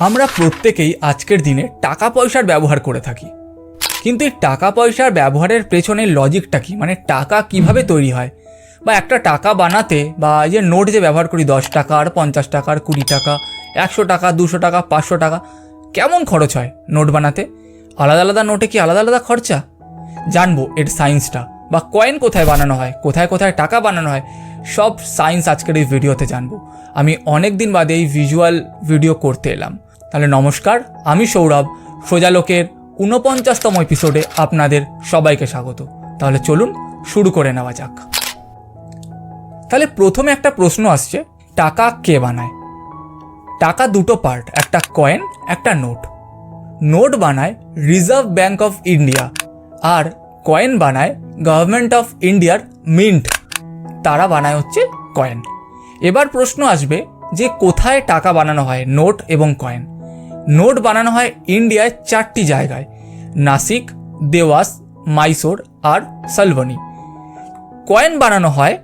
আমরা প্রত্যেকেই আজকের দিনে টাকা পয়সার ব্যবহার করে থাকি। কিন্তু এই টাকা পয়সার ব্যবহারের পেছনে লজিকটা কি? মানে টাকা কীভাবে তৈরি হয়? বা একটা টাকা বানাতে বা যে নোট যে ব্যবহার করি, দশ টাকার, পঞ্চাশ টাকার, কুড়ি টাকা, একশো টাকা, দুশো টাকা, পাঁচশো টাকা, কেমন খরচ হয় নোট বানাতে? আলাদা আলাদা নোটে কি আলাদা আলাদা খরচা? জানব এর সায়েন্সটা বা কয়েন কোথায় বানানো হয়? কোথায় কোথায় টাকা বানানো হয়? সব সায়েন্স আজকের এই ভিডিওতে জানব। আমি অনেক দিন বাদে এই ভিজুয়াল ভিডিও করতে এলাম। তাহলে নমস্কার, আমি সৌরভ। সোজালোকের ঊনপঞ্চাশতম এপিসোডে আপনাদের সবাইকে স্বাগত। তাহলে চলুন শুরু করে নেওয়া যাক। তাহলে প্রথমে একটা প্রশ্ন আসছে, টাকা কে বানায়? টাকা দুটো পার্ট একটা কয়েন একটা নোট নোট বানায় রিজার্ভ ব্যাঙ্ক অফ ইন্ডিয়া আর কয়েন বানায় গভর্নমেন্ট অফ ইন্ডিয়ার মিন্ট তারা বানায় হচ্ছে কয়েন এবার প্রশ্ন আসবে যে কোথায় টাকা বানানো হয় নোট এবং কয়েন নোট বানানো হয় ইন্ডিয়ায় চারটি জায়গায়, নাসিক, দেওয়াস, মাইসোর আর সালবনি কয়েন বানানো হয়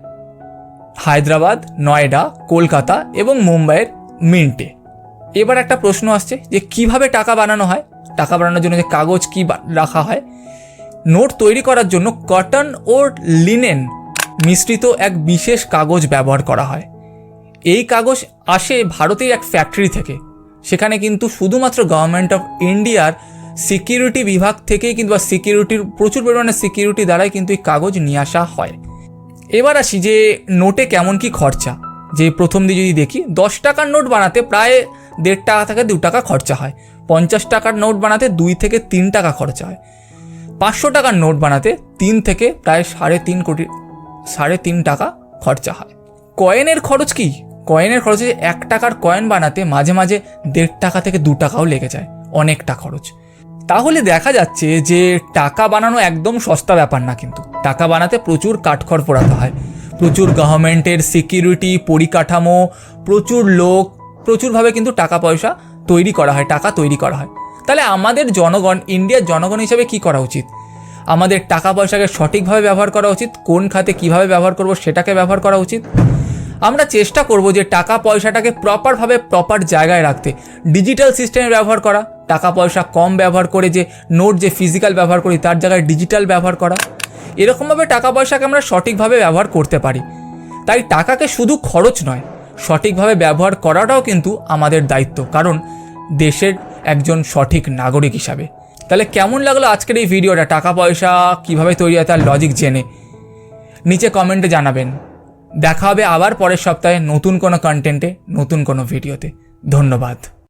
হায়দ্রাবাদ, নয়ডা, কলকাতা এবং মুম্বাইয়ের মিন্টে। এবার একটা প্রশ্ন আসছে যে কীভাবে টাকা বানানো হয়? টাকা বানানোর জন্য যে কাগজ কী রাখা হয়? নোট তৈরি করার জন্য কটন ও লিনেন মিশ্রিত এক বিশেষ কাগজ ব্যবহার করা হয়। এই কাগজ আসে ভারতের এক ফ্যাক্টরি থেকে। সেখানে কিন্তু শুধুমাত্র গভর্নমেন্ট অফ ইন্ডিয়ার সিকিউরিটি বিভাগ থেকেই কিন্তু বা সিকিউরিটির প্রচুর পরিমাণে সিকিউরিটি দ্বারাই কিন্তু এই কাগজ নিয়ে আসা হয়। এবার আসি যে নোটে কেমন কি খরচা। যে প্রথম দিয়ে যদি দেখি, দশ টাকার নোট বানাতে প্রায় দেড় টাকা থেকে দু টাকা খরচা হয়। পঞ্চাশ টাকার নোট বানাতে দুই থেকে তিন টাকা খরচা হয়। পাঁচশো টাকার নোট বানাতে তিন থেকে প্রায় সাড়ে তিন কোটি, সাড়ে তিন টাকা খরচা হয়। কয়েনের খরচ কি? কয়েনের খরচ এক টাকার কয়েন বানাতে মাঝে মাঝে দেড় টাকা থেকে দু টাকাও লেগে যায়, অনেকটা খরচ। তাহলে দেখা যাচ্ছে যে টাকা বানানো একদম সস্তা ব্যাপার না কিন্তু। টাকা বানাতে প্রচুর কাঠখড় পোড়াতে হয়। প্রচুর গভর্নমেন্টের সিকিউরিটি পরিকাঠামো, প্রচুর লোক, প্রচুরভাবে কিন্তু টাকা পয়সা তৈরি করা হয়, টাকা তৈরি করা হয়। তাহলে আমাদের জনগণ ইন্ডিয়ার জনগণ হিসেবে কি করা উচিত? আমাদের টাকা পয়সাকে সঠিকভাবে ব্যবহার করা উচিত? কোন খাতে কীভাবে ব্যবহার করব সেটাকে ব্যবহার করা উচিত? আমরা চেষ্টা করব যে টাকা পয়সাটাকে প্রপারভাবে প্রপার জায়গায় রাখতে। ডিজিটাল সিস্টেমে ব্যবহার করা, টাকা পয়সা কম ব্যবহার করে যে নোট যে ফিজিক্যাল ব্যবহার করি, তার জায়গায় ডিজিটাল ব্যবহার করা। এরকমভাবে টাকা পয়সাকে আমরা সঠিকভাবে ব্যবহার করতে পারি। তাই টাকাকে শুধু খরচ নয়, সঠিকভাবে ব্যবহার করাটাও কিন্তু আমাদের দায়িত্ব, কারণ দেশের একজন সঠিক নাগরিক হিসাবে। তাহলে কেমন লাগল আজকের এই ভিডিওটা টাকা পয়সা কীভাবে তৈরি হয়, তার লজিক জেনে। নিচে কমেন্টে জানাবেন। দেখা হবে আবার পরের সপ্তাহে নতুন কোনো কন্টেন্টে নতুন কোনো ভিডিওতে ধন্যবাদ।